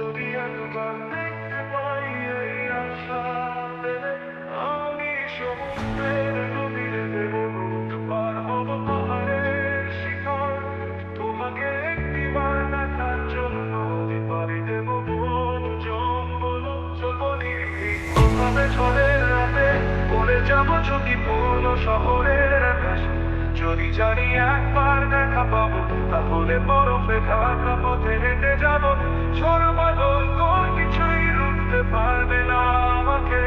যদি একবার দেখতে পাই আমি সমুদ্রের নদীর দেব পার হব পাহাড়ের শিখর। তোমাকে একটিবার দেখার জন্য পারি দেব বন জঙ্গল যখনই রাতে পড়ে যাব ঝুঁকিপূর্ণ শহরের আকাশে। যদি জানি একবার দেখা পাবো, তাহলে বরফে ঢাকা পথে হেঁটে যাব। ঝড় বাদল কোন কিছুই রুখতে পারবে না আমাকে।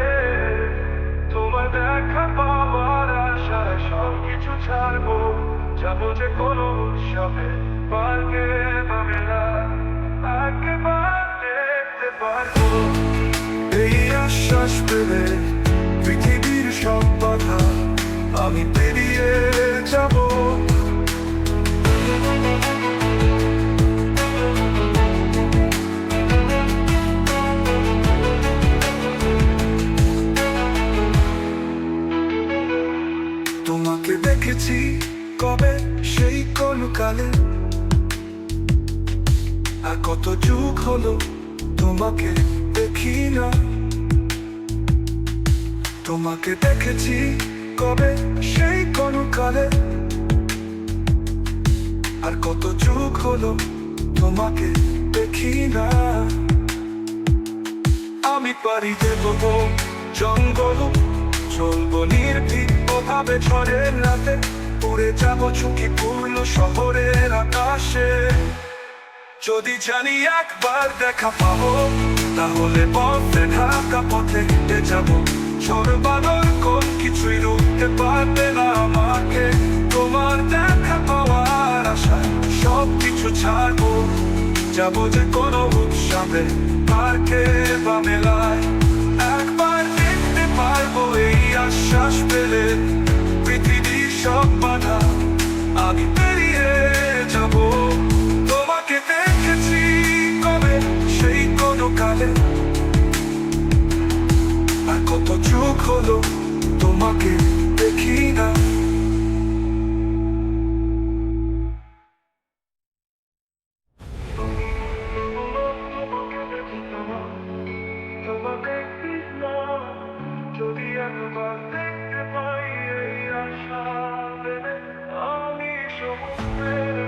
তোমার দেখা পাওয়ার আশায় সব কিছু ছাড়বো। যাব যে কোনো উৎসবে, পার্কে বা মেলায় একবার দেখতে পারব। এই আশ্বাস পেলে পৃথিবীর সব বাধা আমি পেরিয়ে যাব। তোমাকে দেখেছি কবে? সেই কোন কালে আর কত যুগ হলো তোমাকে দেখি না। তোমাকে দেখেছি কবে? কালে আর কত যুগ হলো তোমাকে দেখি না। আমি পারি দেব জঙ্গল, চলবো নির্ভীক ওভাবে ঝড়ের রাতে। উড়ে যাব ঝুঁকিপূর্ণ শহরের আকাশে। যদি জানি একবার দেখা পাবো, তাহলে পথে ঢাকা পথে হেঁটে যাব। বাদল কোন কিছুই রুখতে পারবে না। কিছু ছাড়বো। যাব যে কোনো উৎসবে, পার্কে বা মেলায়। একবার দেখতে পারব এই আশ্বাস পেলে পৃথিবীর সব বাধা। আমি পেরিয়ে যাব। তোমাকে দেখেছি কবে, সেই কোনো কালে। আর কত যুগ হলো তোমাকে যদি একবার দেখতে পাই এই আশা আমি সমুদ্রের